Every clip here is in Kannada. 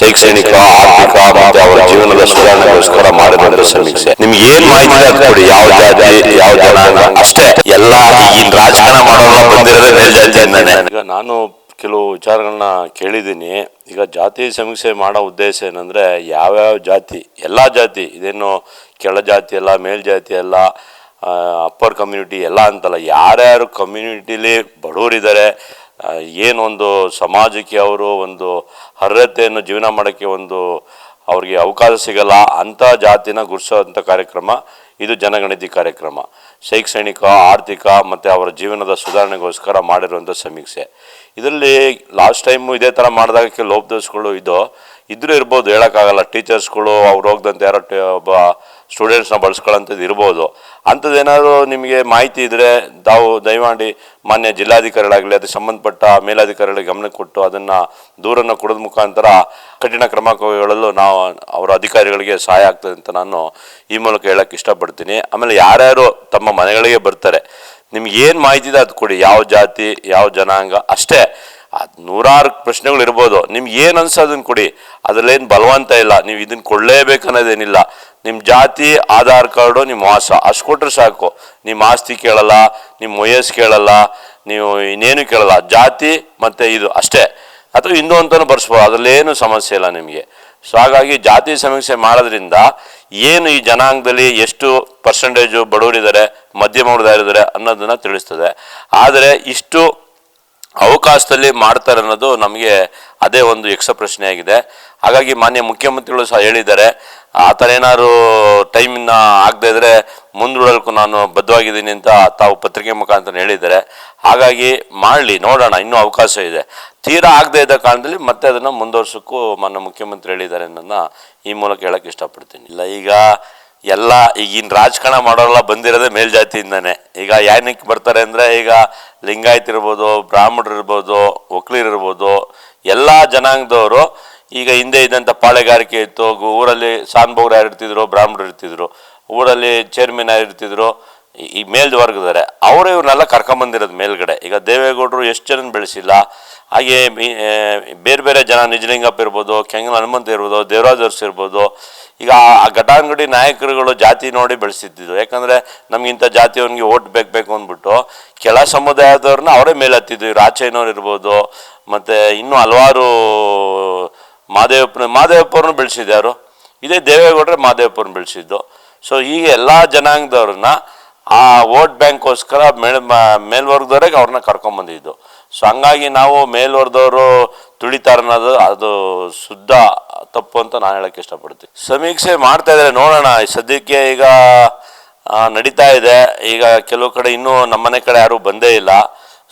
ಶೈಕ್ಷಣಿಕ ಆರ್ಥಿಕ ಮತ್ತೆ ಅವರ ಜೀವನದ ಸುಧಾರಣೆಗೋಸ್ಕರ ಮಾಡಿದಂತ ಸಮೀಕ್ಷೆ. ನಿಮ್ಗೆ ಏನ್ ಮಾಹಿತಿ ಕೊಡಿ ಯಾವ ಜಾತಿ ಯಾವ ಜನಾಂಗ? ಅಷ್ಟೇ. ಎಲ್ಲ ಈಗಿನ ರಾಜಕಾರಣ ಮಾಡೋಲ್ಲ ಬಂದಿರೋದೇ ಮೇಲ್ಜಾತಿಯಿಂದಾನೆ ಈಗ ನಾನು ಕೆಲವು ವಿಚಾರಗಳನ್ನ ಕೇಳಿದ್ದೀನಿ. ಈಗ ಜಾತಿ ಸಮೀಕ್ಷೆ ಮಾಡೋ ಉದ್ದೇಶ ಏನಂದ್ರೆ ಯಾವ್ಯಾವ ಜಾತಿ, ಎಲ್ಲ ಜಾತಿ, ಇದೇನು ಕೆಳ ಜಾತಿ ಅಲ್ಲ ಮೇಲ್ಜಾತಿ ಅಲ್ಲ ಅಪ್ಪರ್ ಕಮ್ಯುನಿಟಿ ಎಲ್ಲ ಅಂತಲ್ಲ, ಯಾರ್ಯಾರು ಕಮ್ಯುನಿಟಿಲಿ ಬಡವರಿದ್ದಾರೆ ಏನೊಂದು ಸಮಾಜಕ್ಕೆ ಅವರು ಒಂದು ಅರ್ಹತೆಯನ್ನು ಜೀವನ ಮಾಡೋಕ್ಕೆ ಒಂದು ಅವ್ರಿಗೆ ಅವಕಾಶ ಸಿಗಲ್ಲ, ಅಂಥ ಜಾತಿನ ಗುರುತಿಸೋಂಥ ಕಾರ್ಯಕ್ರಮ, ಇದು ಜನಗಣತಿ ಕಾರ್ಯಕ್ರಮ. ಶೈಕ್ಷಣಿಕ, ಆರ್ಥಿಕ ಮತ್ತು ಅವರ ಜೀವನದ ಸುಧಾರಣೆಗೋಸ್ಕರ ಮಾಡಿರುವಂಥ ಸಮೀಕ್ಷೆ. ಇದರಲ್ಲಿ ಲಾಸ್ಟ್ ಟೈಮು ಇದೇ ಥರ ಮಾಡಿದಾಗ ಕೆಲವು ಲೋಪದೋಷಗಳು ಇದು ಇದ್ರೂ ಇರ್ಬೋದು, ಹೇಳೋಕ್ಕಾಗಲ್ಲ. ಟೀಚರ್ಸ್ಗಳು ಅವ್ರು ಹೋಗ್ದಂತೆ ಯಾರೋ ಒಬ್ಬ ಸ್ಟೂಡೆಂಟ್ಸ್ನ ಬಳಸ್ಕೊಳ್ಳೋಂಥದ್ದು ಇರ್ಬೋದು. ಅಂಥದ್ದೇನಾದ್ರು ನಿಮಗೆ ಮಾಹಿತಿ ಇದ್ದರೆ ತಾವು ದಯಮಾಡಿ ಮಾನ್ಯ ಜಿಲ್ಲಾಧಿಕಾರಿಗಳಾಗಲಿ ಅದಕ್ಕೆ ಸಂಬಂಧಪಟ್ಟ ಮೇಲಾಧಿಕಾರಿಗಳಿಗೆ ಗಮನ ಕೊಟ್ಟು ಅದನ್ನು ದೂರನ್ನು ಕೊಡೋದ ಮುಖಾಂತರ ಕಠಿಣ ಕ್ರಮ ಕೈಗೊಳ್ಳಲು ನಾವು ಅವರ ಅಧಿಕಾರಿಗಳಿಗೆ ಸಹಾಯ ಆಗ್ತದೆ ಅಂತ ನಾನು ಈ ಮೂಲಕ ಹೇಳೋಕ್ಕೆ ಇಷ್ಟಪಡ್ತೀನಿ. ಆಮೇಲೆ ಯಾರ್ಯಾರು ತಮ್ಮ ಮನೆಗಳಿಗೆ ಬರ್ತಾರೆ, ನಿಮ್ಗೆ ಏನು ಮಾಹಿತಿ ಇದೆ ಅದು ಕೊಡಿ. ಯಾವ ಜಾತಿ, ಯಾವ ಜನಾಂಗ, ಅಷ್ಟೇ. ಅದು ನೂರಾರು ಪ್ರಶ್ನೆಗಳು ಇರ್ಬೋದು. ನಿಮ್ಗೆ ಏನು ಅನ್ಸೋ ಅದನ್ನ ಕೊಡಿ. ಅದರಲ್ಲೇನು ಬಲವಂತ ಇಲ್ಲ. ನೀವು ಇದನ್ನ ಕೊಡಲೇಬೇಕು ಅನ್ನೋದೇನಿಲ್ಲ. ನಿಮ್ಮ ಜಾತಿ, ಆಧಾರ್ ಕಾರ್ಡು ನಿಮ್ಮ ವಾಸ. ಅಷ್ಟು ಕೊಟ್ಟರೆ ಸಾಕು. ನಿಮ್ಮ ಆಸ್ತಿ ಕೇಳಲ್ಲ ನಿಮ್ಮ ವಯಸ್ಸು ಕೇಳಲ್ಲ, ನೀವು ಇನ್ನೇನು ಕೇಳಲ್ಲ. ಜಾತಿ ಮತ್ತು ಇದು ಅಷ್ಟೇ. ಅಥವಾ ಹಿಂದೂ ಅಂತಲೂ ಬರ್ಸ್ಬೋದು. ಅದರಲ್ಲೇನು ಸಮಸ್ಯೆ ಇಲ್ಲ ನಿಮಗೆ. ಸೊ ಹಾಗಾಗಿ ಜಾತಿ ಸಮೀಕ್ಷೆ ಮಾಡೋದ್ರಿಂದ ಏನು ಈ ಜನಾಂಗದಲ್ಲಿ ಎಷ್ಟು ಪರ್ಸೆಂಟೇಜು ಬಡವರಿದ್ದಾರೆ, ಮಧ್ಯಮ ವರ್ಗದವರಿದ್ದಾರೆ ಅನ್ನೋದನ್ನು ತಿಳಿಸ್ತದೆ. ಆದರೆ ಇಷ್ಟು ಅವಕಾಶದಲ್ಲಿ ಮಾಡ್ತಾರೆ ಅನ್ನೋದು ನಮಗೆ ಅದೇ ಒಂದು ಯಕ್ಷ ಪ್ರಶ್ನೆ ಆಗಿದೆ ಹಾಗಾಗಿ ಮಾನ್ಯ ಮುಖ್ಯಮಂತ್ರಿಗಳು ಸಹ ಹೇಳಿದ್ದಾರೆ, ಆ ಥರ ಏನಾದ್ರು ಟೈಮಿನ ಆಗದೆ ಇದ್ರೆ ಮುಂದೂಡೋಕ್ಕೂ ನಾನು ಬದ್ಧವಾಗಿದ್ದೀನಿ ಅಂತ ತಾವು ಪತ್ರಿಕೆ ಮುಖಾಂತರ ಹೇಳಿದ್ದಾರೆ. ಹಾಗಾಗಿ ಮಾಡಲಿ, ನೋಡೋಣ, ಇನ್ನೂ ಅವಕಾಶ ಇದೆ. ತೀರಾ ಆಗದೆ ಇದ್ದ ಕಾರಣದಲ್ಲಿ ಮತ್ತೆ ಅದನ್ನು ಮುಂದುವರ್ಸೋಕ್ಕೂ ಮಾನ್ಯ ಮುಖ್ಯಮಂತ್ರಿ ಹೇಳಿದ್ದಾರೆ ಅನ್ನೋದನ್ನ ಈ ಮೂಲಕ ಹೇಳಕ್ಕೆ ಇಷ್ಟಪಡ್ತೀನಿ. ಇಲ್ಲ, ಈಗ ಎಲ್ಲ ಈಗಿನ ರಾಜಕಾರಣ ಮಾಡೋರೆಲ್ಲ ಬಂದಿರೋದೇ ಮೇಲ್ಜಾತಿಯಿಂದಾನೆ. ಈಗ ಯಾನಕ್ಕೆ ಬರ್ತಾರೆ ಅಂದರೆ ಈಗ ಲಿಂಗಾಯತ್ ಇರ್ಬೋದು, ಬ್ರಾಹ್ಮಣರು ಇರ್ಬೋದು, ಒಕ್ಲೀರ್ ಇರ್ಬೋದು, ಎಲ್ಲ ಜನಾಂಗದವರು ಈಗ ಹಿಂದೆ ಇದ್ದಂಥ ಪಾಳೆಗಾರಿಕೆ ಇತ್ತು, ಊರಲ್ಲಿ ಸಾನ್ಭೋಗ್ರು ಯಾರು ಇರ್ತಿದ್ರು ಬ್ರಾಹ್ಮಣರು ಇರ್ತಿದ್ರು ಊರಲ್ಲಿ ಚೇರ್ಮನ್ ಯಾರು ಇರ್ತಿದ್ರು ಈ- ಮೇಲ್ವರ್ಗದಾರೆ ಅವರು ಇವ್ರನ್ನೆಲ್ಲ ಕರ್ಕೊಂಬಂದಿರೋದು ಮೇಲ್ಗಡೆ. ಈಗ ದೇವೇಗೌಡರು ಎಷ್ಟು ಜನ ಬೆಳೆಸಿಲ್ಲ, ಹಾಗೆ ಬೇರೆ ಬೇರೆ ಜನ ನಿಜಲಿಂಗಪ್ಪ ಇರ್ಬೋದು ಕೆಂಗಲ್ ಹನುಮಂತ ಇರ್ಬೋದು ದೇವರಾಜ್ ಅರ್ಸ್ ಇರ್ಬೋದು, ಈಗ ಆ- ಘಟಾನುಗಡಿ ನಾಯಕರುಗಳು ಜಾತಿ ನೋಡಿ ಬೆಳೆಸಿದ್ದು. ಯಾಕಂದರೆ ನಮ್ಗೆ ಇಂಥ ಜಾತಿಯವನಿಗೆ ಓಟ್ ಬೇಕು ಬೇಕು ಅಂದ್ಬಿಟ್ಟು ಕೆಳ ಸಮುದಾಯದವ್ರನ್ನ ಅವರೇ ಮೇಲೆ ಹತ್ತಿದ್ದು ರಾಚಯ್ಯನವ್ರು ಇರ್ಬೋದು, ಮತ್ತು ಇನ್ನೂ ಹಲವಾರು ಮಾದೇವಪ್ಪನ ಮಾದೇವಪ್ಪವ್ರನ್ನ ಬೆಳೆಸಿದ್ದಾರು ಇದೇ ದೇವೇಗೌಡರು ಮಾದೇವಪ್ಪವ್ರನ್ನ ಬೆಳೆಸಿದ್ದು. ಸೊ ಈಗ ಎಲ್ಲ ಜನಾಂಗದವ್ರನ್ನ ಆ ವೋಟ್ ಬ್ಯಾಂಕ್ಗೋಸ್ಕರ ಮೇಲ್ ಮೇಲ್ವರ್ಗದವ್ರಿಗೆ ಅವ್ರನ್ನ ಕರ್ಕೊಂಬಂದಿದ್ದು ಸೊ ಹಂಗಾಗಿ ನಾವು ಮೇಲ್ವರ್ಗದವರು ತುಳಿತಾರ ಅನ್ನೋದು, ಅದು ಶುದ್ಧ ತಪ್ಪು ಅಂತ ನಾನು ಹೇಳಕ್ಕೆ ಇಷ್ಟಪಡ್ತೀನಿ. ಸಮೀಕ್ಷೆ ಮಾಡ್ತಾ ಇದ್ದಾರೆ, ನೋಡೋಣ. ಸದ್ಯಕ್ಕೆ ಈಗ ನಡೀತಾ ಇದೆ. ಈಗ ಕೆಲವು ಕಡೆ ಇನ್ನೂ ನಮ್ಮನೆ ಕಡೆ ಯಾರೂ ಬಂದೇ ಇಲ್ಲ.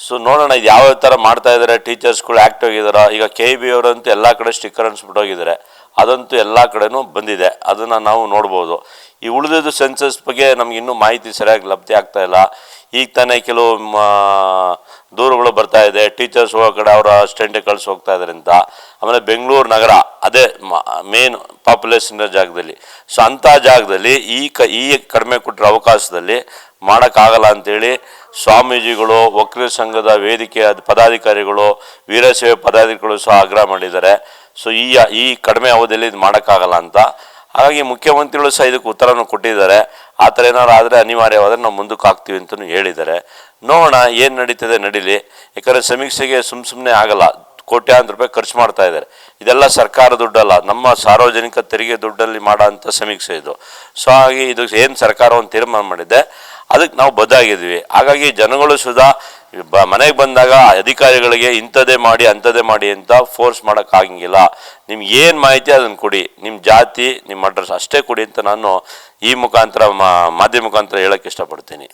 ಸೊ ನೋಡೋಣ ಇದು ಯಾವ ಥರ ಮಾಡ್ತಾ ಇದ್ದಾರೆ, ಟೀಚರ್ಸ್ಗಳು ಆ್ಯಕ್ಟ್ ಆಗಿದಾರ ಈಗ ಕೆ ಬಿ ಅವರಂತೂ ಎಲ್ಲ ಕಡೆ ಸ್ಟಿಕ್ಕರ್ ಅನ್ಸ್ಬಿಟ್ಟು ಹೋಗಿದ್ದಾರೆ. ಅದಂತೂ ಎಲ್ಲ ಕಡೆನೂ ಬಂದಿದೆ. ಅದನ್ನು ನಾವು ನೋಡ್ಬೋದು. ಈ ಉಳಿದಿದ್ದು ಸೆನ್ಸಸ್ ಬಗ್ಗೆ ನಮ್ಗೆ ಇನ್ನೂ ಮಾಹಿತಿ ಸರಿಯಾಗಿ ಲಭ್ಯ ಆಗ್ತಾ ಇಲ್ಲ. ಈಗ ತಾನೇ ಕೆಲವು ದೂರುಗಳು ಬರ್ತಾ ಇದೆ. ಟೀಚರ್ಸ್ ಹೋಗೋ ಕಡೆ ಅವರ ಅಸಿಸ್ಟೆಂಟ್ ಕಳ್ಸಿ ಹೋಗ್ತಾ ಇದ್ದಾರೆ ಅಂತ ಆಮೇಲೆ ಬೆಂಗಳೂರು ನಗರ, ಅದೇ ಮೇನ್ ಪಾಪ್ಯುಲೇಷನ್ ಜಾಗದಲ್ಲಿ. ಸೊ ಅಂಥ ಜಾಗದಲ್ಲಿ ಈ ಕ, ಈ ಕಡಿಮೆ ಕೊಟ್ಟಿರೋ ಅವಕಾಶದಲ್ಲಿ ಮಾಡೋಕ್ಕಾಗಲ್ಲ ಅಂಥೇಳಿ ಸ್ವಾಮೀಜಿಗಳು, ವಕೀಲ ಸಂಘದ ವೇದಿಕೆಯ ಪದಾಧಿಕಾರಿಗಳು, ವೀರಶೈವ ಪದಾಧಿಕಾರಿಗಳು ಸಹ ಆಗ್ರಹ ಮಾಡಿದ್ದಾರೆ. ಸೊ ಈ ಈ ಕಡಿಮೆ ಅವಧಿಯಲ್ಲಿ ಇದು ಮಾಡೋಕ್ಕಾಗಲ್ಲ ಅಂತ. ಹಾಗಾಗಿ ಮುಖ್ಯಮಂತ್ರಿಗಳು ಸಹ ಇದಕ್ಕೆ ಉತ್ತರವನ್ನು ಕೊಟ್ಟಿದ್ದಾರೆ. ಆ ಥರ ಏನಾದ್ರು ಆದರೆ ಅನಿವಾರ್ಯವಾದರೆ ನಾವು ಮುಂದಕ್ಕೆ ಹಾಕ್ತೀವಿ ಅಂತಲೂ ಹೇಳಿದ್ದಾರೆ. ನೋಡೋಣ ಏನು ನಡೀತದೆ ನಡೀಲಿ. ಯಾಕಂದರೆ ಸಮೀಕ್ಷೆಗೆ ಸುಮ್ಮ ಸುಮ್ಮನೆ ಆಗಲ್ಲ. ಕೋಟ್ಯಾಂತರ ರೂಪಾಯಿ ಖರ್ಚು ಮಾಡ್ತಾ ಇದ್ದಾರೆ. ಇದೆಲ್ಲ ಸರ್ಕಾರ ದುಡ್ಡಲ್ಲ. ನಮ್ಮ ಸಾರ್ವಜನಿಕ ತೆರಿಗೆ ದುಡ್ಡಲ್ಲಿ ಮಾಡೋ ಅಂಥ ಸಮೀಕ್ಷೆ ಇದು. ಸೊ ಹಾಗಾಗಿ ಇದು ಏನು ಸರ್ಕಾರ ತೀರ್ಮಾನ ಮಾಡಿದೆ? ಅದಕ್ಕೆ ನಾವು ಬದ್ಧಾಗಿದ್ವಿ ಹಾಗಾಗಿ ಜನಗಳು ಸುದಾ ಬ, ಮನೆಗೆ ಬಂದಾಗ ಅಧಿಕಾರಿಗಳಿಗೆ ಇಂಥದ್ದೇ ಮಾಡಿ, ಅಂಥದ್ದೇ ಮಾಡಿ ಅಂತ ಫೋರ್ಸ್ ಮಾಡೋಕ್ಕಾಗಂಗಿಲ್ಲ ನಿಮ್ಗೆ ಏನು ಮಾಹಿತಿ ಅದನ್ನು ಕೊಡಿ. ನಿಮ್ಮ ಜಾತಿ ನಿಮ್ಮ ಅಡ್ರೆಸ್ ಅಷ್ಟೇ ಕೊಡಿ ಅಂತ ನಾನು ಈ ಮುಖಾಂತರ ಮಾಧ್ಯಮ ಮುಖಾಂತರ ಹೇಳೋಕ್ಕೆ ಇಷ್ಟಪಡ್ತೀನಿ.